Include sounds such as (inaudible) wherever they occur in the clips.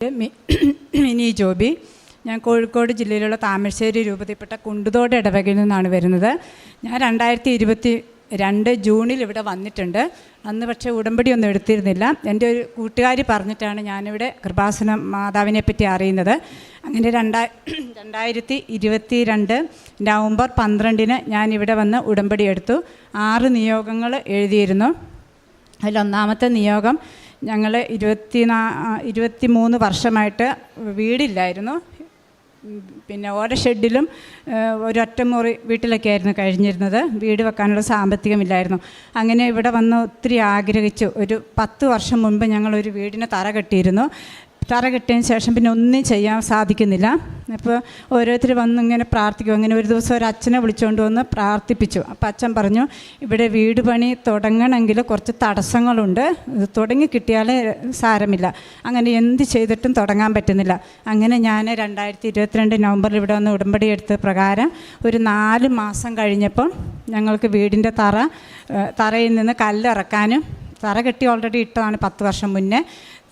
Mini (coughs) Joby ഞാൻ കോഴിക്കോട് ജില്ലയിലുള്ള താമരശ്ശേരി രൂപതയിൽപ്പെട്ട കുണ്ടുതോട് ഇടവകയിൽ നിന്നാണ് വരുന്നത്. ഞാൻ രണ്ടായിരത്തി ഇരുപത്തി രണ്ട് ജൂണിൽ ഇവിടെ വന്നിട്ടുണ്ട്. അന്ന് പക്ഷേ ഉടമ്പടി ഒന്നും എടുത്തിരുന്നില്ല. എന്റെ ഒരു കൂട്ടുകാരി പറഞ്ഞിട്ടാണ് ഞാനിവിടെ കൃപാസന മാതാവിനെ പറ്റി അറിയുന്നത്. അങ്ങനെ രണ്ടാ (coughs) രണ്ടായിരത്തി ഇരുപത്തി രണ്ട് നവംബർ പന്ത്രണ്ടിന് ഞാൻ ഇവിടെ വന്ന് ഉടമ്പടി എടുത്തു. ആറ് നിയോഗങ്ങൾ എഴുതിയിരുന്നു. അതിലൊന്നാമത്തെ നിയോഗം ഞങ്ങൾ ഇരുപത്തി നാ ഇരുപത്തി മൂന്ന് വർഷമായിട്ട് വീടില്ലായിരുന്നു. പിന്നെ ഓരോ ഷെഡിലും ഏഹ്, ഒരൊറ്റ മുറി വീട്ടിലൊക്കെ ആയിരുന്നു കഴിഞ്ഞിരുന്നത്. വീട് വെക്കാനുള്ള സാമ്പത്തികമില്ലായിരുന്നു. അങ്ങനെ ഇവിടെ വന്ന് ഒത്തിരി ആഗ്രഹിച്ചു. ഒരു പത്ത് വർഷം മുൻപ് ഞങ്ങളൊരു വീടിന് തറ കെട്ടിയിരുന്നു. തറ കിട്ടിയതിന് ശേഷം പിന്നെ ഒന്നും ചെയ്യാൻ സാധിക്കുന്നില്ല. അപ്പോൾ ഓരോരുത്തർ വന്ന് ഇങ്ങനെ പ്രാർത്ഥിക്കും. അങ്ങനെ ഒരു ദിവസം ഒരു അച്ഛനെ വിളിച്ചുകൊണ്ട് വന്ന് പ്രാർത്ഥിപ്പിച്ചു. അപ്പോൾ അച്ഛൻ പറഞ്ഞു ഇവിടെ വീട് പണി തുടങ്ങണമെങ്കിൽ കുറച്ച് തടസ്സങ്ങളുണ്ട്. ഇത് തുടങ്ങി കിട്ടിയാൽ സാരമില്ല. അങ്ങനെ എന്ത് ചെയ്തിട്ടും തുടങ്ങാൻ പറ്റുന്നില്ല. അങ്ങനെ ഞാൻ രണ്ടായിരത്തി ഇരുപത്തിരണ്ട് നവംബറിൽ ഇവിടെ വന്ന് ഉടമ്പടി എടുത്ത പ്രകാരം ഒരു നാല് മാസം കഴിഞ്ഞപ്പോൾ ഞങ്ങൾക്ക് വീടിന്റെ തറ തറയിൽ നിന്ന് കല്ലിറക്കാനും തറ കെട്ടി ഓൾറെഡി ഇട്ടതാണ് പത്ത് വർഷം മുന്നേ.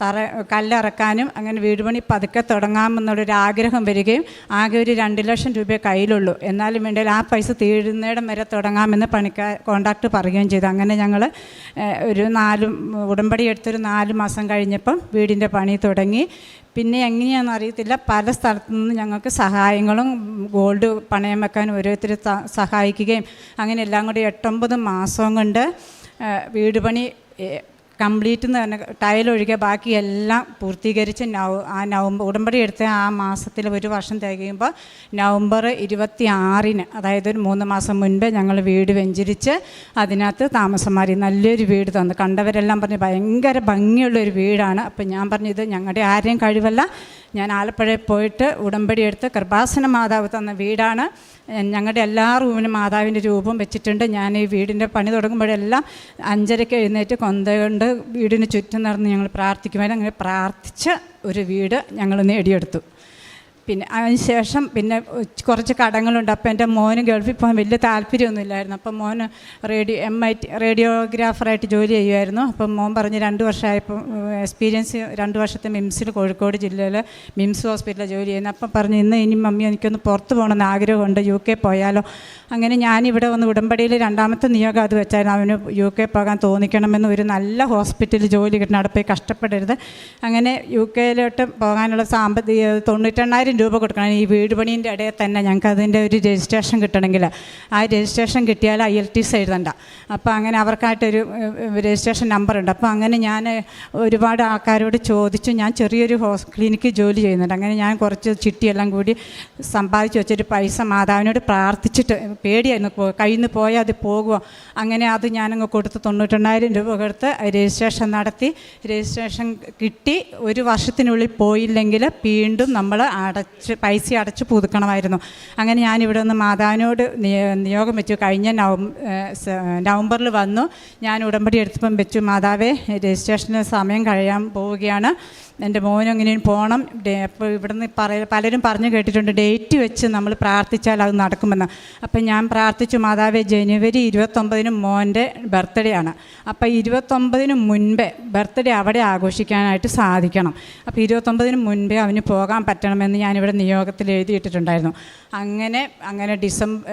തറ കല്ലിറക്കാനും അങ്ങനെ വീട് പണി പതുക്കെ തുടങ്ങാമെന്നുള്ളൊരു ആഗ്രഹം വരികയും ആകെ ഒരു രണ്ട് ലക്ഷം രൂപയെ കയ്യിലുള്ളൂ. എന്നാലും വേണ്ടിയാൽ ആ പൈസ തീരുന്നിടം വരെ തുടങ്ങാമെന്ന് പണിക്കാർ കോണ്ടാക്ട് പറയുകയും ചെയ്തു. അങ്ങനെ ഞങ്ങൾ ഒരു നാല് ഉടമ്പടി എടുത്തൊരു നാല് മാസം കഴിഞ്ഞപ്പം വീടിന്റെ പണി തുടങ്ങി. പിന്നെ എങ്ങനെയാണെന്ന് അറിയത്തില്ല. പല സ്ഥലത്തു നിന്ന് ഞങ്ങൾക്ക് സഹായങ്ങളും ഗോൾഡ് പണയം വെക്കാനും ഓരോരുത്തർ സഹായിക്കുകയും അങ്ങനെ എല്ലാം കൂടി എട്ടൊമ്പത് മാസം കൊണ്ട് വീട് പണി കംപ്ലീറ്റ് എന്ന് പറഞ്ഞാൽ ടൈലൊഴികെ ബാക്കി എല്ലാം പൂർത്തീകരിച്ച് നവ ആ നവംബർ ഉടമ്പടി എടുത്ത ആ മാസത്തിൽ ഒരു വർഷം തികയുമ്പോൾ നവംബർ ഇരുപത്തി ആറിന് അതായത് ഒരു മൂന്ന് മാസം മുൻപേ ഞങ്ങൾ വീട് വെഞ്ചരിച്ച് അതിനകത്ത് താമസം മാറി നല്ലൊരു വീട് തന്നു. കണ്ടവരെല്ലാം പറഞ്ഞ് ഭയങ്കര ഭംഗിയുള്ളൊരു വീടാണ്. അപ്പം ഞാൻ പറഞ്ഞത് ഞങ്ങളുടെ ആരെയും കഴിവല്ല ഞാൻ ആലപ്പുഴയിൽ പോയിട്ട് ഉടമ്പടി എടുത്ത് കൃപാസന മാതാവ് തന്ന വീടാണ്. ഞങ്ങളുടെ എല്ലാ റൂമിനും മാതാവിന്റെ രൂപം വെച്ചിട്ടുണ്ട്. ഞാൻ ഈ വീടിന്റെ പണി തുടങ്ങുമ്പോഴെല്ലാം അഞ്ചരയ്ക്ക് എഴുന്നേറ്റ് കൊന്ത കൊണ്ട് വീടിന് ചുറ്റും നടന്ന് ഞങ്ങൾ പ്രാർത്ഥിക്കുമായിരുന്നു. അങ്ങനെ പ്രാർത്ഥിച്ച ഒരു വീട് ഞങ്ങൾ നേടിയെടുത്തു. പിന്നെ അതിന് ശേഷം പിന്നെ കുറച്ച് കടങ്ങളുണ്ട്. അപ്പോൾ എന്റെ മോന് ഗൾഫിൽ പോകാൻ വലിയ താല്പര്യമൊന്നുമില്ലായിരുന്നു. അപ്പം മോന് റേഡിയോ എം ഐ ടി റേഡിയോഗ്രാഫറായിട്ട് ജോലി ചെയ്യുമായിരുന്നു. അപ്പം മോൻ പറഞ്ഞ് രണ്ട് വർഷമായപ്പോൾ എക്സ്പീരിയൻസ് രണ്ട് വർഷത്തെ മിംസിൽ കോഴിക്കോട് ജില്ലയിൽ മിംസ് ഹോസ്പിറ്റലിൽ ജോലി ചെയ്യുന്നു. അപ്പം പറഞ്ഞു ഇന്ന് ഇനി മമ്മി എനിക്കൊന്ന് പുറത്ത് പോകണമെന്ന് ആഗ്രഹമുണ്ട്. യു കെ പോയാലോ. അങ്ങനെ ഞാനിവിടെ വന്ന് ഉടമ്പടിയിൽ രണ്ടാമത്തെ നിയോഗം അത് വെച്ചായിരുന്നു. അവന് യു കെ പോകാൻ തോന്നിക്കണമെന്ന് ഒരു നല്ല ഹോസ്പിറ്റലിൽ ജോലി കിട്ടണം അവിടെ പോയി കഷ്ടപ്പെടരുത്. അങ്ങനെ യു കെയിലോട്ട് പോകാനുള്ള സാമ്പത്തിക തൊണ്ണൂറ്റെണ്ണായിരം രൂപ കൊടുക്കണം. ഈ വീട് പണീന്റെ ഇടയിൽ തന്നെ ഞങ്ങൾക്ക് അതിന്റെ ഒരു രജിസ്ട്രേഷൻ കിട്ടണമെങ്കിൽ. ആ രജിസ്ട്രേഷൻ കിട്ടിയാൽ ഐ എൽ ടി എസ് എഴുതണ്ട. അപ്പോൾ അങ്ങനെ അവർക്കായിട്ടൊരു രജിസ്ട്രേഷൻ നമ്പറുണ്ട് അപ്പോൾ അങ്ങനെ ഞാൻ ഒരുപാട് ആൾക്കാരോട് ചോദിച്ചു. ഞാൻ ചെറിയൊരു ഹോസ് ക്ലിനിക്കിൽ ജോലി ചെയ്യുന്നുണ്ട്. അങ്ങനെ ഞാൻ കുറച്ച് ചിട്ടിയെല്ലാം കൂടി സമ്പാദിച്ച് വെച്ചൊരു പൈസ മാതാവിനോട് പ്രാർത്ഥിച്ചിട്ട് പേടിയായിരുന്നു. കയ്യിൽ നിന്ന് പോയാൽ അത് പോകുമോ അങ്ങനെ അത് ഞാനങ്ങ് കൊടുത്ത് തൊണ്ണൂറ്റെണ്ണായിരം രൂപ കൊടുത്ത് രജിസ്ട്രേഷൻ നടത്തി. രജിസ്ട്രേഷൻ കിട്ടി. ഒരു വർഷത്തിനുള്ളിൽ പോയില്ലെങ്കിൽ വീണ്ടും നമ്മൾ അടച്ച് പൈസ അടച്ച് പുതുക്കണമായിരുന്നു. അങ്ങനെ ഞാനിവിടെ നിന്ന് മാതാവിനോട് നിയോഗം വെച്ചു. കഴിഞ്ഞ നവം നവംബറിൽ വന്നു. ഞാൻ ഉടമ്പടി എടുത്തപ്പം വെച്ചു. മാതാവേ രജിസ്ട്രേഷന് സമയം കഴിയാൻ പോവുകയാണ്. എന്റെ മോനും എങ്ങനെയും പോകണം അപ്പോൾ ഇവിടുന്ന് പറയ പലരും പറഞ്ഞു കേട്ടിട്ടുണ്ട് ഡേറ്റ് വെച്ച് നമ്മൾ പ്രാർത്ഥിച്ചാൽ അത് നടക്കുമെന്ന്. അപ്പം ഞാൻ പ്രാർത്ഥിച്ചു മാതാവേ ജനുവരി ഇരുപത്തൊമ്പതിന് മോന്റെ ബർത്ത്ഡേ ആണ്. അപ്പോൾ ഇരുപത്തൊമ്പതിന് മുൻപേ ബർത്ത്ഡേ അവിടെ ആഘോഷിക്കാനായിട്ട് സാധിക്കണം. അപ്പോൾ ഇരുപത്തൊമ്പതിന് മുൻപേ അവന് പോകാൻ പറ്റണമെന്ന് ഞാനിവിടെ നിയോഗത്തിൽ എഴുതിയിട്ടിട്ടുണ്ടായിരുന്നു. അങ്ങനെ അങ്ങനെ ഡിസംബർ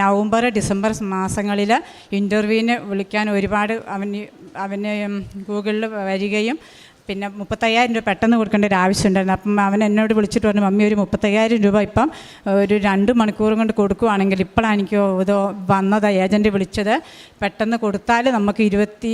നവംബർ ഡിസംബർ മാസങ്ങളിൽ ഇന്റർവ്യൂവിന് വിളിക്കാൻ ഒരുപാട് അവന് അവന് ഗൂഗിളിൽ വരികയും പിന്നെ മുപ്പത്തയ്യായിരം രൂപ പെട്ടെന്ന് കൊടുക്കേണ്ട ഒരു ആവശ്യമുണ്ടായിരുന്നു. അപ്പം അവൻ എന്നോട് വിളിച്ചിട്ട് പറഞ്ഞു മമ്മി ഒരു മുപ്പത്തയ്യായിരം രൂപ ഇപ്പം ഒരു രണ്ട് മണിക്കൂർ കൊണ്ട് കൊടുക്കുവാണെങ്കിൽ ഇപ്പോഴാണ് എനിക്ക് ഇത് വന്നത് ഏജന്റ് വിളിച്ചത്. പെട്ടെന്ന് കൊടുത്താൽ നമുക്ക് ഇരുപത്തി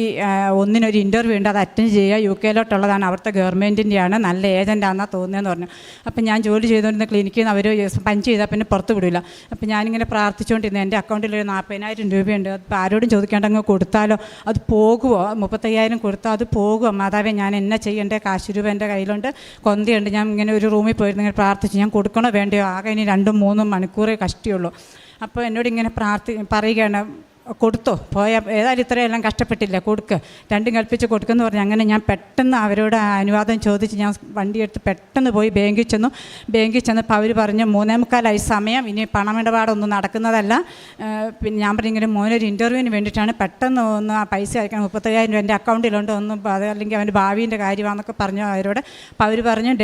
ഒന്നിനൊരു ഇന്റർവ്യൂ ഉണ്ട്. അത് അറ്റൻഡ് ചെയ്യുക യു കെയിലോട്ടുള്ളതാണ് അവിടുത്തെ ഗവൺമെന്റിന്റെയാണ് നല്ല ഏജന്റാണെന്നാണ് തോന്നിയെന്ന് പറഞ്ഞു. അപ്പം ഞാൻ ജോലി ചെയ്തുകൊണ്ടിരുന്ന ക്ലിനിക്കിൽ നിന്ന് അവർ പഞ്ച് ചെയ്താൽ പിന്നെ പുറത്ത് വിടില്ല അപ്പം ഞാനിങ്ങനെ പ്രാർത്ഥിച്ചുകൊണ്ടിരുന്നു. എന്റെ അക്കൗണ്ടിൽ ഒരു നാൽപ്പതിനായിരം രൂപയുണ്ട്. അപ്പോൾ ആരോടും ചോദിക്കാണ്ട് അങ്ങ് കൊടുത്താലോ? അത് പോകുമോ മുപ്പത്തയ്യായിരം കൊടുത്താൽ അത് പോകുമോ മാതാവേ ഞാൻ എന്നെ ചെയ്യേണ്ട? കാശ് രൂപ എന്റെ കയ്യിലുണ്ട്. കൊന്തയുണ്ട്. ഞാൻ ഇങ്ങനെ ഒരു റൂമിൽ പോയിരുന്നു. ഇങ്ങനെ പ്രാർത്ഥിച്ചു. ഞാൻ കൊടുക്കണോ വേണ്ടയോ? ആകെ ഇനി രണ്ടും മൂന്നും മണിക്കൂറേ കഷ്ടിയുള്ളൂ. അപ്പോൾ എന്നോട് ഇങ്ങനെ പ്രാർത്ഥി പറയുകയാണ്. കൊടുത്തോ? പോയ ഏതായാലും ഇത്രയെല്ലാം കഷ്ടപ്പെട്ടില്ല? കൊടുക്ക്. രണ്ടും കൽപ്പിച്ച് കൊടുക്കുമെന്ന് പറഞ്ഞ് അങ്ങനെ ഞാൻ പെട്ടെന്ന് അവരോട് അനുവാദം ചോദിച്ച് ഞാൻ വണ്ടി എടുത്ത് പെട്ടെന്ന് പോയി ബാങ്കിൽ ചെന്നു. ബാങ്കിൽ ചെന്നപ്പോൾ അവർ പറഞ്ഞു മൂന്നേ മുക്കാലായി സമയം ഇനി പണമിടപാടൊന്നും നടക്കുന്നതല്ല. പിന്നെ ഞാൻ പറഞ്ഞു ഇങ്ങനെ മോനൊരു ഇന്റർവ്യൂവിന് വേണ്ടിയിട്ടാണ് പെട്ടെന്ന് ഒന്ന് ആ പൈസ അയക്കണം മുപ്പത്തയ്യായിരം രൂപ എന്റെ അക്കൗണ്ടിലുണ്ട്. ഒന്നും അത് അല്ലെങ്കിൽ അവന്റെ ഭാവിന്റെ കാര്യമാണെന്നൊക്കെ പറഞ്ഞു അവരോട്. അപ്പോൾ അവർ പറഞ്ഞു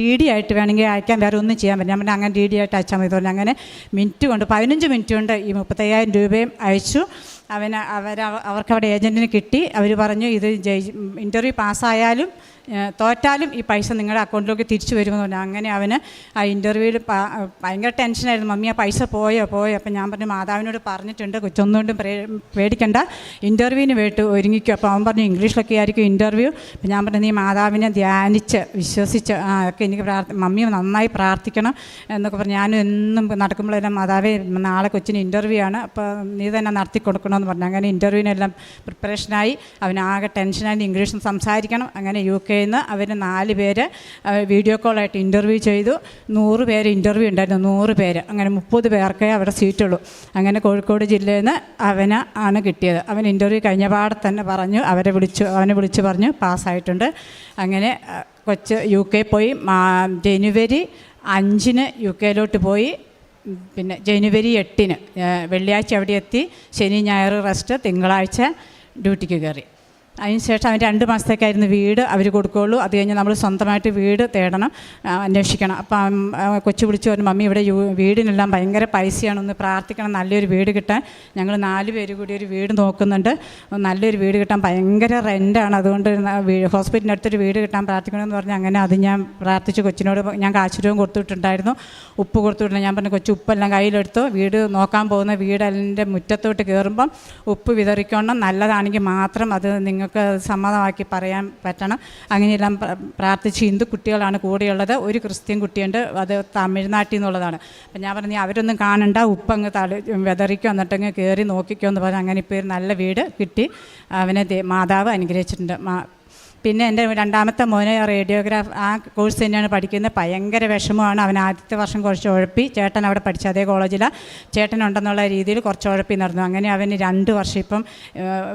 ഡി ഡി ആയിട്ട് വേണമെങ്കിൽ അയക്കാൻ വേറെ ഒന്നും ചെയ്യാൻ പറ്റില്ല. ഞാൻ പറഞ്ഞു അങ്ങനെ ഡി ഡി ആയിട്ട് അയച്ചാൽ മതി. അങ്ങനെ മിനിറ്റ് കൊണ്ട് പതിനഞ്ച് മിനിറ്റ് കൊണ്ട് ഈ മുപ്പത്തയ്യായിരം രൂപയും അയച്ചു. അവന് അവർ അവർക്ക് അവിടെ ഏജന്റിന് കിട്ടി. അവർ പറഞ്ഞു ഇത് ഇന്റർവ്യൂ പാസ്സായാലും തോറ്റാലും ഈ പൈസ നിങ്ങളുടെ അക്കൗണ്ടിലേക്ക് തിരിച്ചു വരുമെന്ന് പറഞ്ഞു. അങ്ങനെ അവന് ആ ഇന്റർവ്യൂവിൽ ഭയങ്കര ടെൻഷനായിരുന്നു മമ്മി ആ പൈസ പോയോ? പോയോ? അപ്പം ഞാൻ പറഞ്ഞു മാതാവിനോട് പറഞ്ഞിട്ടുണ്ട്. കൊച്ചൊന്നുകൊണ്ടും പേടിക്കണ്ട. ഇന്റർവ്യൂവിന് വേണ്ടി ഒരുങ്ങിക്കും. അപ്പോൾ അവൻ പറഞ്ഞു ഇംഗ്ലീഷിലൊക്കെ ആയിരിക്കും ഇന്റർവ്യൂ അപ്പം ഞാൻ പറഞ്ഞു നീ മാതാവിനെ ധ്യാനിച്ച് വിശ്വസിച്ച് ആ ഒക്കെ എനിക്ക് പ്രാർത്ഥി മമ്മി നന്നായി പ്രാർത്ഥിക്കണം. എന്നൊക്കെ പറഞ്ഞു. ഞാനും എന്നും നടക്കുമ്പോഴെല്ലാം മാതാവേ നാളെ കൊച്ചിന് ഇന്റർവ്യൂ ആണ്. അപ്പോൾ നീ തന്നെ നടത്തി കൊടുക്കണമെന്ന് പറഞ്ഞു. അങ്ങനെ ഇന്റർവ്യൂവിനെല്ലാം പ്രിപ്പറേഷനായി. അവനാകെ ടെൻഷനായി ഇംഗ്ലീഷും സംസാരിക്കണം. അങ്ങനെ യു കെയിൽ നിന്ന് അവർ നാല് പേര് വീഡിയോ കോളായിട്ട് ഇന്റർവ്യൂ ചെയ്തു. നൂറ് പേര് ഇന്റർവ്യൂ ഉണ്ടായിരുന്നു. നൂറ് പേര്. അങ്ങനെ മുപ്പത് പേർക്കേ അവിടെ സീറ്റുള്ളൂ. അങ്ങനെ കോഴിക്കോട് ജില്ലയിൽ നിന്ന് അവന് ആണ് കിട്ടിയത്. അവൻ ഇന്റർവ്യൂ കഴിഞ്ഞ പാടെ തന്നെ പറഞ്ഞു. അവരെ വിളിച്ചു അവനെ വിളിച്ചു പറഞ്ഞു. പാസ്സായിട്ടുണ്ട്. അങ്ങനെ കൊച്ച് യു കെ പോയി ജനുവരി അഞ്ചിന് യു കെയിലോട്ട് പോയി. പിന്നെ ജനുവരി എട്ടിന് വെള്ളിയാഴ്ച അവിടെ എത്തി ശനി ഞായർ റെസ്റ്റ് തിങ്കളാഴ്ച ഡ്യൂട്ടിക്ക് കയറി. അതിനുശേഷം അവൻ രണ്ട് മാസത്തേക്കായിരുന്നു വീട് അവർ കൊടുക്കുകയുള്ളൂ. അത് കഴിഞ്ഞ് നമ്മൾ സ്വന്തമായിട്ട് വീട് തേടണം അന്വേഷിക്കണം. അപ്പം കൊച്ചു വിളിച്ചു പറഞ്ഞു മമ്മി ഇവിടെ വീടിനെല്ലാം ഭയങ്കര പൈസയാണ്. ഒന്ന് പ്രാർത്ഥിക്കണം. നല്ലൊരു വീട് കിട്ടാൻ. ഞങ്ങൾ നാല് പേര് കൂടി ഒരു വീട് നോക്കുന്നുണ്ട്. നല്ലൊരു വീട് കിട്ടാൻ ഭയങ്കര റെന്റാണ് അതുകൊണ്ട് ഹോസ്പിറ്റലിന്റെ അടുത്തൊരു വീട് കിട്ടാൻ പ്രാർത്ഥിക്കണമെന്ന് പറഞ്ഞ് അങ്ങനെ അത് ഞാൻ പ്രാർത്ഥിച്ച്. കൊച്ചിനോട് ഞാൻ കാശുരൂപം കൊടുത്തിട്ടുണ്ടായിരുന്നു. ഉപ്പ് കൊടുത്തിട്ടുണ്ട്. ഞാൻ പറഞ്ഞു കൊച്ചു ഉപ്പെല്ലാം കയ്യിലെടുത്തു. വീട് നോക്കാൻ പോകുന്ന വീട് അതിന്റെ മുറ്റത്തോട്ട് കയറുമ്പം ഉപ്പ് വിതറിക്കണം. നല്ലതാണെങ്കിൽ മാത്രം അത് നിങ്ങൾക്ക് സമ്മതമാക്കി പറയാൻ പറ്റണം. അങ്ങനെയെല്ലാം പ്ര- പ്രാർത്ഥിച്ച് ഹിന്ദു കുട്ടികളാണ് കൂടെയുള്ളത്. ഒരു ക്രിസ്ത്യൻ കുട്ടിയുണ്ട്. അത് തമിഴ്നാട്ടിൽ നിന്നുള്ളതാണ്. അപ്പം ഞാൻ പറഞ്ഞു അവരൊന്നും കാണണ്ട. ഉപ്പങ്ങ് തളി വിതറിക്കോ എന്നിട്ടങ്ങ് കയറി നോക്കിക്കോ എന്ന് പറഞ്ഞാൽ അങ്ങനെ ഇപ്പോൾ നല്ല വീട് കിട്ടി. അവനെ മാതാവ് അനുഗ്രഹിച്ചിട്ടുണ്ട്. പിന്നെ എന്റെ രണ്ടാമത്തെ മോനെ റേഡിയോഗ്രാഫ് ആ കോഴ്സ് തന്നെയാണ് പഠിക്കുന്നത്. ഭയങ്കര വിഷമമാണ്. അവൻ ആദ്യത്തെ വർഷം കുറച്ച് ഉഴപ്പി ചേട്ടൻ അവിടെ പഠിച്ച. അതേ കോളേജിലാണ് ചേട്ടൻ ഉണ്ടെന്നുള്ള രീതിയിൽ കുറച്ച് ഉഴപ്പി നടന്നു. അങ്ങനെ അവന് രണ്ട് വർഷം ഇപ്പം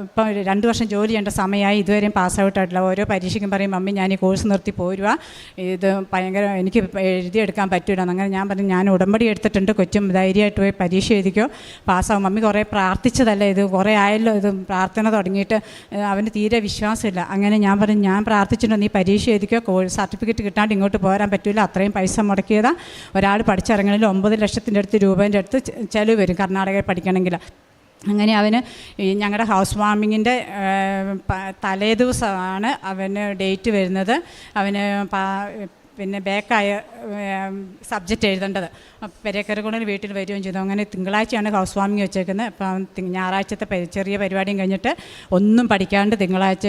ഇപ്പം രണ്ട് വർഷം ജോലി ചെയ്യേണ്ട സമയമായി. ഇതുവരെയും പാസ് ഔട്ട് ആയിട്ടില്ല. ഓരോ പരീക്ഷയ്ക്കും പറയും മമ്മി ഞാൻ ഈ കോഴ്സ് നിർത്തി പോരുക ഇത് ഭയങ്കര എനിക്ക് എഴുതിയെടുക്കാൻ പറ്റില്ല അങ്ങനെ ഞാൻ പറഞ്ഞു ഞാൻ ഉടമ്പടി എടുത്തിട്ടുണ്ട്. കൊച്ചും ധൈര്യമായിട്ട് പോയി പരീക്ഷ എഴുതിക്കോ. പാസ്സാവും മമ്മി കുറേ പ്രാർത്ഥിച്ചതല്ലേ ഇത്? കുറേ ആയല്ലോ ഇത് പ്രാർത്ഥന തുടങ്ങിയിട്ട്. അവന് തീരെ വിശ്വാസമില്ല. അങ്ങനെ ഞാൻ പറഞ്ഞു ഞാൻ പ്രാർത്ഥിച്ചിട്ടുണ്ട് നീ പരീക്ഷ എഴുതിക്കോ കോഴ്സ് സർട്ടിഫിക്കറ്റ് കിട്ടാണ്ട് ഇങ്ങോട്ട് പോരാൻ പറ്റില്ല അത്രയും പൈസ മുടക്കിയതാ. ഒരാൾ പഠിച്ചിറങ്ങണമെങ്കിൽ ഒമ്പത് ലക്ഷത്തിന്റെ അടുത്ത് രൂപേന്റെ അടുത്ത് ചിലവ് വരും കർണാടകയിൽ പഠിക്കണമെങ്കിൽ. അങ്ങനെ അവന് ഈ ഞങ്ങളുടെ ഹൗസ് വാമിങ്ങിന്റെ തലേ ദിവസമാണ് അവന് ഡേറ്റ് വരുന്നത്. അവന് പിന്നെ ബാക്കായ സബ്ജക്റ്റ് എഴുതേണ്ടത്. പെരക്കരകുണന് വീട്ടിൽ വരികയും ചെയ്തു. അങ്ങനെ തിങ്കളാഴ്ചയാണ് ഹൗസ് വാമിങ് വെച്ചേക്കുന്നത്. അപ്പം ഞായറാഴ്ചത്തെ ചെറിയ പരിപാടിയും കഴിഞ്ഞിട്ട് ഒന്നും പഠിക്കാണ്ട് തിങ്കളാഴ്ച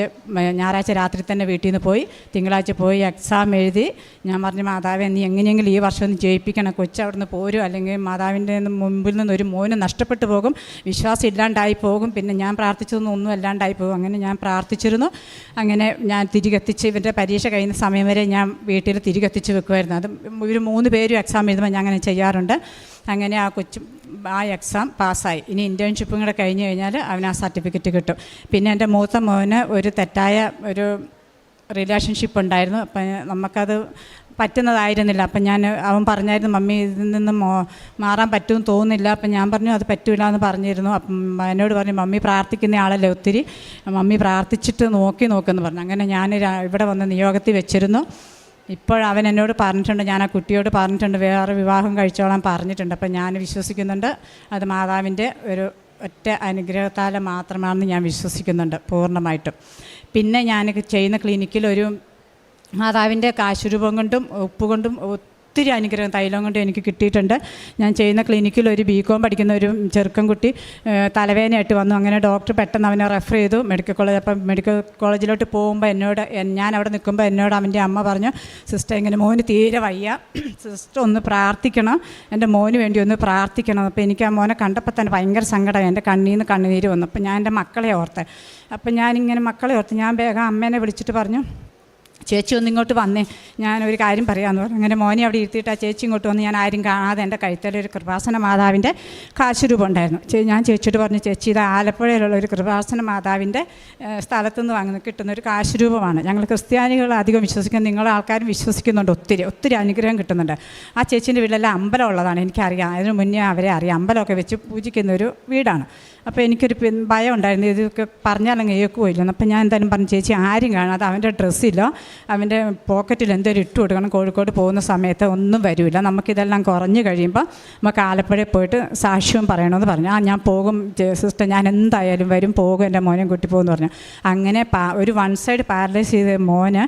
ഞായറാഴ്ച രാത്രി തന്നെ വീട്ടിൽ നിന്ന് പോയി തിങ്കളാഴ്ച പോയി എക്സാം എഴുതി. ഞാൻ പറഞ്ഞു മാതാവേ നീ എങ്ങനെയെങ്കിലും ഈ വർഷം ഒന്ന് ജയിപ്പിക്കണം. കൊച്ചു അവിടെ നിന്ന് പോരും. അല്ലെങ്കിൽ മാതാവിന്റെ മുമ്പിൽ നിന്ന് ഒരു മോന് നഷ്ടപ്പെട്ടു പോകും. വിശ്വാസം ഇല്ലാണ്ടായി പോകും. പിന്നെ ഞാൻ പ്രാർത്ഥിച്ചതൊന്നും ഒന്നും അല്ലാണ്ടായി പോകും. അങ്ങനെ ഞാൻ പ്രാർത്ഥിച്ചിരുന്നു. അങ്ങനെ ഞാൻ തിരികെത്തിച്ച് ഇവന്റെ പരീക്ഷ കഴിയുന്ന സമയം വരെ ഞാൻ വീട്ടിൽ തിരികെത്തിച്ച് വെക്കുമായിരുന്നു. അത് ഒരു മൂന്ന് പേരും എക്സാം എഴുതുമ്പോൾ ഞാൻ അങ്ങനെ ചെയ്യാറുണ്ട്. അങ്ങനെ ആ കൊച്ചു ആ എക്സാം പാസ്സായി. ഇനി ഇന്റേൺഷിപ്പും കൂടെ കഴിഞ്ഞ് കഴിഞ്ഞാൽ അവന് ആ സർട്ടിഫിക്കറ്റ് കിട്ടും. പിന്നെ എന്റെ മൂത്ത മോന് ഒരു തെറ്റായ ഒരു റിലേഷൻഷിപ്പ് ഉണ്ടായിരുന്നു. അപ്പം നമുക്കത് പറ്റുന്നതായിരുന്നില്ല. അപ്പം ഞാൻ അവൻ പറഞ്ഞായിരുന്നു മമ്മി ഇതിൽ നിന്ന് മോ മാറാൻ പറ്റുമെന്ന് തോന്നുന്നില്ല. അപ്പം ഞാൻ പറഞ്ഞു അത് പറ്റൂല എന്ന് പറഞ്ഞിരുന്നു. അപ്പം എന്നോട് പറഞ്ഞു മമ്മി പ്രാർത്ഥിക്കുന്ന ആളല്ലേ ഒത്തിരി. മമ്മി പ്രാർത്ഥിച്ചിട്ട് നോക്കി നോക്കുമെന്ന് പറഞ്ഞു. അങ്ങനെ ഞാൻ ഇവിടെ വന്ന് നിയോഗത്തിൽ വെച്ചിരുന്നു. ഇപ്പോൾ അവൻ എന്നോട് പറഞ്ഞിട്ടുണ്ട് ഞാൻ ആ കുട്ടിയോട് പറഞ്ഞിട്ടുണ്ട് വേറെ വിവാഹം കഴിച്ചോളാൻ പറഞ്ഞിട്ടുണ്ട്. അപ്പം ഞാൻ വിശ്വസിക്കുന്നുണ്ട്. അത് മാതാവിന്റെ ഒരു ഒറ്റ അനുഗ്രഹത്താൽ മാത്രമാണെന്ന് ഞാൻ വിശ്വസിക്കുന്നുണ്ട് പൂർണമായിട്ടും. പിന്നെ ഞാൻ ചെയ്യുന്ന ക്ലിനിക്കിൽ ഒരു മാതാവിന്റെ കാശുരൂപം കൊണ്ടും ഉപ്പ് കൊണ്ടും ഒത്തിരി അനുഗ്രഹം തൈലം കൊണ്ട് എനിക്ക് കിട്ടിയിട്ടുണ്ട്. ഞാൻ ചെയ്യുന്ന ക്ലിനിക്കിൽ ഒരു ബി കോം പഠിക്കുന്ന ഒരു ചെറുക്കൻ കുട്ടി തലവേദനയായിട്ട് വന്നു. അങ്ങനെ ഡോക്ടർ പെട്ടെന്ന് അവനെ റെഫർ ചെയ്തു. മെഡിക്കൽ കോളേജ് അപ്പം മെഡിക്കൽ കോളേജിലോട്ട് പോകുമ്പോൾ എന്നോട് ഞാൻ അവിടെ നിൽക്കുമ്പോൾ എന്നോട് അവന്റെ അമ്മ പറഞ്ഞു സിസ്റ്റർ ഇങ്ങനെ മോന് തീരെ വയ്യ. സിസ്റ്റർ ഒന്ന് പ്രാർത്ഥിക്കണം. എന്റെ മോന് വേണ്ടി ഒന്ന് പ്രാർത്ഥിക്കണം. അപ്പോൾ എനിക്ക് ആ മോനെ കണ്ടപ്പോൾ തന്നെ ഭയങ്കര സങ്കടമായി. എന്റെ കണ്ണിൽ നിന്ന് കണ്ണുനീര് വന്നു. അപ്പോൾ ഞാൻ എന്റെ മക്കളെ ഓർത്തേ. അപ്പം ഞാനിങ്ങനെ മക്കളെ ഓർത്ത്. ഞാൻ വേഗം അമ്മേനെ വിളിച്ചിട്ട് പറഞ്ഞു ചേച്ചി ഒന്ന് ഇങ്ങോട്ട് വന്നേ. ഞാനൊരു കാര്യം പറയാമെന്ന് പറഞ്ഞു. അങ്ങനെ മോനെ അവിടെ ഇരുത്തിയിട്ട് ആ ചേച്ചി ഇങ്ങോട്ട് വന്ന് ഞാൻ ആരും കാണാതെ എന്റെ കഴുത്തിൽ ഒരു കൃപാസന മാതാവിന്റെ കാശുരൂപം ഉണ്ടായിരുന്നു. ചേ- ഞാൻ ചേച്ചിയോട് പറഞ്ഞു ചേച്ചി ഇത് ആലപ്പുഴയിലുള്ള ഒരു കൃപാസന മാതാവിന്റെ സ്ഥലത്തു നിന്ന് വാങ്ങുന്ന കിട്ടുന്ന ഒരു കാശുരൂപമാണ്. ഞങ്ങൾ ക്രിസ്ത്യാനികൾ അധികം വിശ്വസിക്കുന്നു നിങ്ങളെ ആൾക്കാരും വിശ്വസിക്കുന്നുണ്ട് ഒത്തിരി ഒത്തിരി അനുഗ്രഹം കിട്ടുന്നുണ്ട്. ആ ചേച്ചീന്റെ വീട്ടിലെല്ലാം അമ്പലം ഉള്ളതാണ് എനിക്കറിയാം. അതിന് മുന്നേ അവരെ അറിയാം. അമ്പലമൊക്കെ വെച്ച് പൂജിക്കുന്ന ഒരു വീടാണ്. അപ്പോൾ എനിക്കൊരു ഭയം ഉണ്ടായിരുന്നു. ഇതൊക്കെ പറഞ്ഞാലങ്ങ് കേൾക്കുമോ ഇല്ലെന്ന്. അപ്പോൾ ഞാൻ എന്തായാലും പറഞ്ഞു ചേച്ചി ആരും കാണാതെ അവന്റെ ഡ്രസ്സിലോ അവന്റെ പോക്കറ്റിൽ എന്തൊരു ഇട്ട് കൊടുക്കണം കോഴിക്കോട് പോകുന്ന സമയത്ത് ഒന്നും വരില്ല നമുക്കിതെല്ലാം കുറഞ്ഞു കഴിയുമ്പോൾ നമുക്ക് ആലപ്പുഴയിൽ പോയിട്ട് സാക്ഷ്യവും പറയണമെന്ന് പറഞ്ഞു. ആ ഞാൻ പോകും സിസ്റ്റർ ഞാൻ എന്തായാലും വരും പോകും എന്റെ മോനെ കുട്ടി പോകുമെന്ന് പറഞ്ഞു. അങ്ങനെ ഒരു വൺ സൈഡ് പാരലൈസ് ചെയ്ത മോന്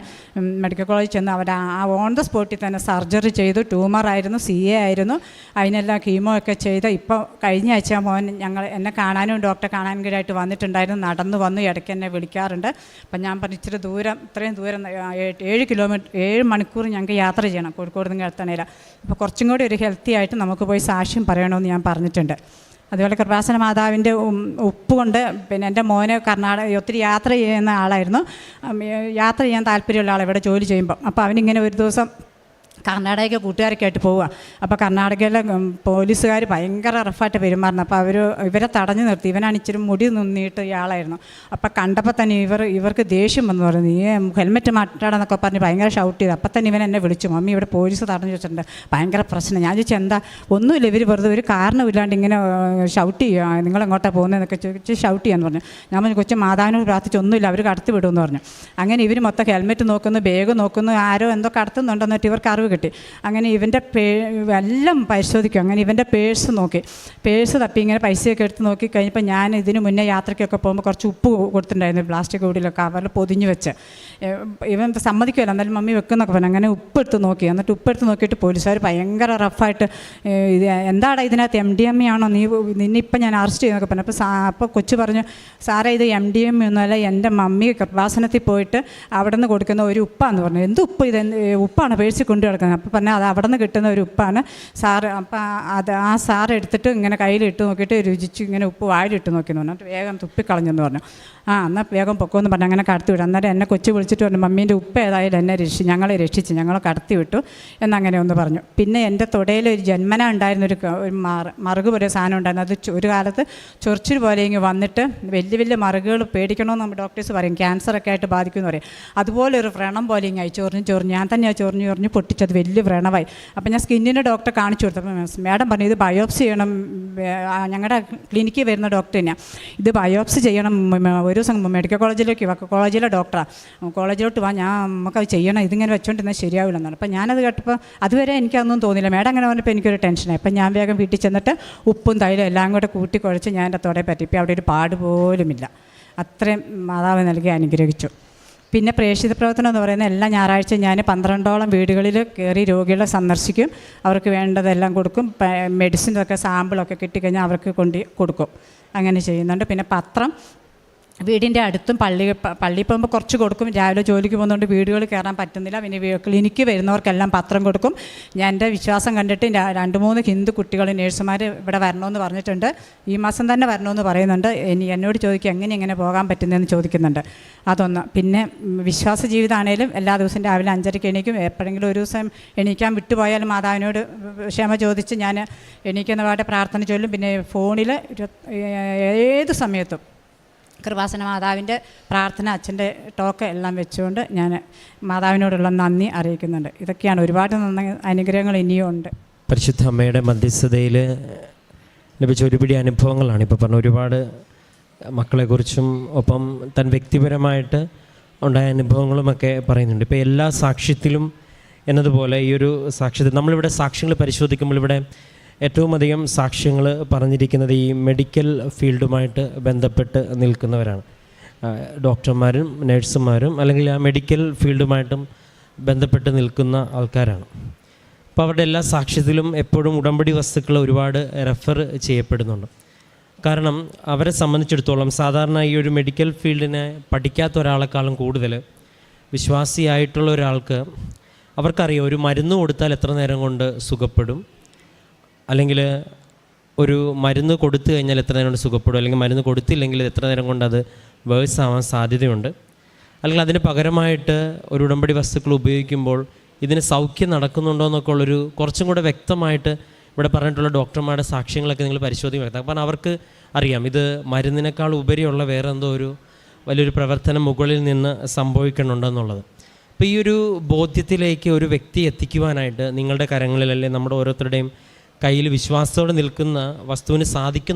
മെഡിക്കൽ കോളേജിൽ ചെന്ന് അവിടെ ആ ഓൺ ദ സ്പോട്ടിൽ തന്നെ സർജറി ചെയ്തു. ട്യൂമർ ആയിരുന്നു സി എ ആയിരുന്നു. അതിനെല്ലാം കീമോ ഒക്കെ ചെയ്ത് ഇപ്പോൾ കഴിഞ്ഞ ആഴ്ച മോൻ ഞങ്ങൾ എന്നെ കാണാനും ഡോക്ടറെ കാണാനും കൂടെ ആയിട്ട് വന്നിട്ടുണ്ടായിരുന്നു. നടന്നു വന്നു ഇടയ്ക്ക് എന്നെ വിളിക്കാറുണ്ട്. അപ്പം ഞാൻ പറഞ്ഞു ഇച്ചിരി ദൂരം ഇത്രയും ദൂരം ഏഴ് കിലോമീറ്റർ ഏഴ് മണിക്കൂർ ഞങ്ങൾക്ക് യാത്ര ചെയ്യണം കോഴിക്കോട് നിന്ന് എത്തണേല അപ്പോൾ കുറച്ചും കൂടി ഒരു ഹെൽത്തി ആയിട്ട് നമുക്ക് പോയി സാക്ഷ്യം പറയണമെന്ന് ഞാൻ പറഞ്ഞിട്ടുണ്ട്. അതുപോലെ കൃപാസന മാതാവിന്റെ ഉപ്പ് കൊണ്ട് പിന്നെ എന്റെ മോന് കർണാടക ഒത്തിരി യാത്ര ചെയ്യുന്ന ആളായിരുന്നു. യാത്ര ചെയ്യാൻ താല്പര്യമുള്ള ആൾ ഇവിടെ ജോലി ചെയ്യുമ്പോൾ അപ്പോൾ അവനിങ്ങനെ ഒരു ദിവസം കർണാടക കൂട്ടുകാരൊക്കെ ആയിട്ട് പോവുക. അപ്പോൾ കർണാടകയിലെ പോലീസുകാർ ഭയങ്കര റഫായിട്ട് പെരുമാറുന്നു. അപ്പോൾ അവർ ഇവരെ തടഞ്ഞു നിർത്തി. ഇവനാണ് ഇച്ചിരി മുടി നിന്നിട്ട് ഇയാളായിരുന്നു. അപ്പോൾ കണ്ടപ്പോൾ തന്നെ ഇവർ ഇവർക്ക് ദേഷ്യം വന്നു. പറഞ്ഞു നീ ഹെൽമെറ്റ് മാറ്റാടെന്നൊക്കെ പറഞ്ഞ് ഭയങ്കര ഷൗട്ട് ചെയ്തു. അപ്പം തന്നെ ഇവൻ എന്നെ വിളിച്ചു. മമ്മി ഇവിടെ പോലീസ് തടഞ്ഞു വെച്ചിട്ടുണ്ട്. ഭയങ്കര പ്രശ്നം. ഞാൻ ചോദിച്ചു എന്താ? ഒന്നുമില്ല. ഇവർ വെറുതെ ഒരു കാരണമില്ലാണ്ട് ഇങ്ങനെ ഷൗട്ട് ചെയ്യുക നിങ്ങൾ എങ്ങോട്ടാണ് പോകുന്നതെന്നൊക്കെ ചോദിച്ച് ഷൗട്ട് ചെയ്യാന്ന് പറഞ്ഞു. ഞാൻ പറഞ്ഞു കൊച്ചു മാതാവിനോട് പ്രാർത്ഥിച്ച് ഒന്നുമില്ല. അവർ കടത്തി വിടുമെന്ന് പറഞ്ഞു. അങ്ങനെ ഇവർ മൊത്തം ഹെൽമെറ്റ് നോക്കുന്നു ബാഗ് നോക്കുന്നു ആരോ എന്തോ കടത്തുന്നുണ്ടെന്നിട്ട് ഇവർക്ക് അറിവ് കിട്ടി. അങ്ങനെ ഇവന്റെ പേ എല്ലാം പരിശോധിക്കും. അങ്ങനെ ഇവന്റെ പേഴ്സ് നോക്കി. പേഴ്സ് തപ്പി ഇങ്ങനെ പൈസയൊക്കെ എടുത്ത് നോക്കി കഴിഞ്ഞപ്പോൾ ഞാൻ ഇതിന് മുന്നേ യാത്രയ്ക്കൊക്കെ പോകുമ്പോൾ കുറച്ച് ഉപ്പ് കൊടുത്തിട്ടുണ്ടായിരുന്നു പ്ലാസ്റ്റിക് കൂടിയിലൊക്കെ അവർ പൊതിഞ്ഞ് വെച്ച്. ഇവൻ സമ്മതിക്കുമല്ലോ എന്നാലും മമ്മി വെക്കുന്നൊക്കെ പറഞ്ഞു. അങ്ങനെ ഉപ്പ് എടുത്ത് നോക്കി. എന്നിട്ട് ഉപ്പ് എടുത്ത് നോക്കിയിട്ട് പോലീസുകാർ ഭയങ്കര റഫായിട്ട് ഇത് എന്താടാ ഇതിനകത്ത് എം ഡി എം എ ആണോ? നീ നിന്നെ ഇപ്പം ഞാൻ അറസ്റ്റ് ചെയ്യുന്നൊക്കെ പറഞ്ഞു അപ്പോൾ സാ അപ്പോൾ കൊച്ചു പറഞ്ഞു സാറേ ഇത് എം ഡി എം ഒന്നുമല്ല എന്റെ മമ്മി കൃപാസനത്തിൽ പോയിട്ട് അവിടെ നിന്ന് കൊടുക്കുന്ന ഒരു ഉപ്പാന്ന് പറഞ്ഞു. എന്ത് ഉപ്പ് ഇത്? ഉപ്പാണ് പേഴ്സിൽ കൊണ്ടു അപ്പോൾ പറഞ്ഞാൽ അത് അവിടെ നിന്ന് കിട്ടുന്ന ഒരു ഉപ്പാണ്. സാറ് അപ്പോൾ അത് ആ സാർ എടുത്തിട്ട് ഇങ്ങനെ കയ്യിലിട്ട് നോക്കിയിട്ട് രുചിച്ച് ഇങ്ങനെ ഉപ്പ് വായിലിട്ട് നോക്കിയെന്ന് പറഞ്ഞു. എന്നിട്ട് വേഗം തുപ്പിക്കളഞ്ഞെന്ന് പറഞ്ഞു. ആ എന്നാൽ വേഗം പൊക്കോന്ന് പറഞ്ഞു അങ്ങനെ കടത്തി വിടും. അന്നേരം എന്നെ കൊച്ചു വിളിച്ചിട്ട് പറഞ്ഞു മമ്മീന്റെ ഉപ്പ് ഏതായാലും എന്നെ രക്ഷി ഞങ്ങളെ രക്ഷിച്ച് ഞങ്ങളെ കടത്തി വിട്ടു എന്നങ്ങനെ ഒന്ന് പറഞ്ഞു. പിന്നെ എന്റെ തുടയിൽ ഒരു ജന്മന ഉണ്ടായിരുന്നൊരു ഒരു മറ മറുക് പോലെ സാധനം ഉണ്ടായിരുന്നു. അത് ഒരു കാലത്ത് ചൊറിച്ചിൽ പോലെ ഇങ്ങ് വന്നിട്ട് വലിയ വലിയ മറുകുകൾ പേടിക്കണമെന്ന് നമ്മൾ ഡോക്ടേഴ്സ് പറയും. ക്യാൻസറൊക്കെ ആയിട്ട് ബാധിക്കുമെന്ന് പറയും. അതുപോലെ ഒരു വ്രണം പോലെ ഇങ്ങായി ചൊറിഞ്ഞ് ചൊറിഞ്ഞ്. ഞാൻ തന്നെയാണ് ചൊറിഞ്ഞ് ചൊറിഞ്ഞ് പൊട്ടിച്ചത് വലിയ വ്രണമായി. അപ്പം ഞാൻ സ്കിന്നിന്റെ ഡോക്ടറെ കാണിച്ചു കൊടുത്തു. അപ്പം മാഡം പറഞ്ഞു ഇത് ബയോപ്സി ചെയ്യണം. ഞങ്ങളുടെ ക്ലിനിക്കിൽ വരുന്ന ഡോക്ടർ തന്നെയാണ് ഇത് ബയോപ്സി ചെയ്യണം. ഒരു ദിവസം മെഡിക്കൽ കോളേജിലേക്ക് കോളേജിലെ ഡോക്ടറാണ് കോളേജിലോട്ട് വാ. ഞാൻ നമുക്കത് ചെയ്യണം. ഇതിങ്ങനെ വെച്ചോണ്ടിരുന്നാൽ ശരിയാവില്ലെന്നാണ് അപ്പം ഞാനത് കേട്ടപ്പോൾ അതുവരെ എനിക്കതൊന്നും തോന്നിയില്ല. മാഡം അങ്ങനെ പറഞ്ഞപ്പോൾ എനിക്കൊരു ടെൻഷനായി. അപ്പം ഞാൻ വേഗം വീട്ടിൽ ചെന്നിട്ട് ഉപ്പും തൈലും എല്ലാം കൂടെ കൂട്ടി കുഴച്ച് ഞാൻ എന്റെ തൊടയെ പറ്റി ഇപ്പം അവിടെ ഒരു പാട് പോലുമില്ല. അത്രയും മാതാവ് നൽകി അനുഗ്രഹിച്ചു. പിന്നെ പ്രേക്ഷിത പ്രവർത്തനം എന്ന് പറയുന്നത് എല്ലാ ഞായറാഴ്ച ഞാൻ പന്ത്രണ്ടോളം വീടുകളിൽ കയറി രോഗികളെ സന്ദർശിക്കും. അവർക്ക് വേണ്ടതെല്ലാം കൊടുക്കും. മെഡിസിനൊക്കെ സാമ്പിളൊക്കെ കിട്ടിക്കഴിഞ്ഞാൽ അവർക്ക് കൊണ്ട് കൊടുക്കും. അങ്ങനെ ചെയ്യുന്നുണ്ട്. പിന്നെ പത്രം വീടിന്റെ അടുത്തും പള്ളി പള്ളിയിൽ പോകുമ്പോൾ കുറച്ച് കൊടുക്കും. രാവിലെ ജോലിക്ക് പോകുന്നതുകൊണ്ട് വീടുകൾ കയറാൻ പറ്റുന്നില്ല. പിന്നെ ക്ലിനിക്ക് വരുന്നവർക്കെല്ലാം പത്രം കൊടുക്കും. ഞാൻ എന്റെ വിശ്വാസം കണ്ടിട്ട് രണ്ട് മൂന്ന് ഹിന്ദു കുട്ടികൾ നേഴ്സുമാർ ഇവിടെ വരണമെന്ന് പറഞ്ഞിട്ടുണ്ട്. ഈ മാസം തന്നെ വരണമെന്ന് പറയുന്നുണ്ട്. ഇനി എന്നോട് ചോദിക്കും എങ്ങനെ ഇങ്ങനെ പോകാൻ പറ്റുന്നതെന്ന് ചോദിക്കുന്നുണ്ട്. അതൊന്ന്. പിന്നെ വിശ്വാസ ജീവിതമാണേലും എല്ലാ ദിവസവും രാവിലെ അഞ്ചരയ്ക്ക് എണീക്കും. എപ്പോഴെങ്കിലും ഒരു ദിവസം എണീക്കാൻ വിട്ടുപോയാലും മാതാവിനോട് ക്ഷമ ചോദിച്ച് ഞാൻ എണീക്കുന്ന പാടെ പ്രാർത്ഥന ചൊല്ലും. പിന്നെ ഫോണിൽ ഏത് സമയത്തും കൃപാസന മാതാവിന്റെ പ്രാർത്ഥന അച്ഛന്റെ ടോക്ക് എല്ലാം വെച്ചുകൊണ്ട് ഞാൻ മാതാവിനോടുള്ള നന്ദി അറിയിക്കുന്നുണ്ട്. ഇതൊക്കെയാണ് ഒരുപാട് നന്ദി അനുഗ്രഹങ്ങൾ ഇനിയും ഉണ്ട്. പരിശുദ്ധ അമ്മയുടെ മധ്യസ്ഥതയിൽ ലഭിച്ച ഒരുപിടി അനുഭവങ്ങളാണ്. ഇപ്പോൾ പറഞ്ഞ ഒരുപാട് മക്കളെക്കുറിച്ചും ഒപ്പം തൻ വ്യക്തിപരമായിട്ട് ഉണ്ടായ അനുഭവങ്ങളുമൊക്കെ പറയുന്നുണ്ട്. ഇപ്പോൾ എല്ലാ സാക്ഷ്യത്തിലും എന്നതുപോലെ ഈ ഒരു സാക്ഷ്യത്തിൽ നമ്മളിവിടെ സാക്ഷ്യങ്ങൾ പരിശോധിക്കുമ്പോൾ ഇവിടെ ഏറ്റവും അധികം സാക്ഷ്യങ്ങൾ പറഞ്ഞിരിക്കുന്നത് ഈ മെഡിക്കൽ ഫീൽഡുമായിട്ട് ബന്ധപ്പെട്ട് നിൽക്കുന്നവരാണ്. ഡോക്ടർമാരും നഴ്സുമാരും അല്ലെങ്കിൽ ആ മെഡിക്കൽ ഫീൽഡുമായിട്ടും ബന്ധപ്പെട്ട് നിൽക്കുന്ന ആൾക്കാരാണ്. അപ്പോൾ അവരുടെ എല്ലാ സാക്ഷ്യത്തിലും എപ്പോഴും ഉടമ്പടി വസ്തുക്കൾ ഒരുപാട് റെഫർ ചെയ്യപ്പെടുന്നുണ്ട്. കാരണം അവരെ സംബന്ധിച്ചിടത്തോളം സാധാരണ ഈ ഒരു മെഡിക്കൽ ഫീൽഡിനെ പഠിക്കാത്ത ഒരാളെക്കാളും കൂടുതൽ വിശ്വാസിയായിട്ടുള്ള ഒരാൾക്ക് അവർക്കറിയാം ഒരു മരുന്ന് കൊടുത്താൽ എത്ര നേരം കൊണ്ട് സുഖപ്പെടും. അല്ലെങ്കിൽ ഒരു മരുന്ന് കൊടുത്തു കഴിഞ്ഞാൽ എത്ര നേരം കൊണ്ട് സുഖപ്പെടും? അല്ലെങ്കിൽ മരുന്ന് കൊടുത്തില്ലെങ്കിൽ എത്ര നേരം കൊണ്ട് അത് വേഴ്സ് ആവാൻ സാധ്യതയുണ്ട്. അല്ലെങ്കിൽ അതിന് പകരമായിട്ട് ഒരു ഉടമ്പടി വസ്തുക്കൾ ഉപയോഗിക്കുമ്പോൾ ഇതിന് സൗഖ്യം നടക്കുന്നുണ്ടോ എന്നൊക്കെ ഉള്ളൊരു കുറച്ചും കൂടെ വ്യക്തമായിട്ട് ഇവിടെ പറഞ്ഞിട്ടുള്ള ഡോക്ടർമാരുടെ സാക്ഷ്യങ്ങളൊക്കെ നിങ്ങൾ പരിശോധിക്കുക കാരണം അവർക്ക് അറിയാം ഇത് മരുന്നിനേക്കാൾ ഉപരിയുള്ള വേറെ എന്തോ ഒരു വലിയൊരു പ്രവർത്തനം മുകളിൽ നിന്ന് സംഭവിക്കുന്നുണ്ടെന്നുള്ളത് അപ്പോൾ ഈ ഒരു ബോധ്യത്തിലേക്ക് ഒരു വ്യക്തി എത്തിക്കുവാനായിട്ട് നിങ്ങളുടെ കരങ്ങളിലല്ലേ നമ്മുടെ ഓരോരുത്തരുടെയും കയ്യിൽ വിശ്വാസത്തോടെ നിൽക്കുന്ന വസ്തുവിന് സാധിക്കുന്നു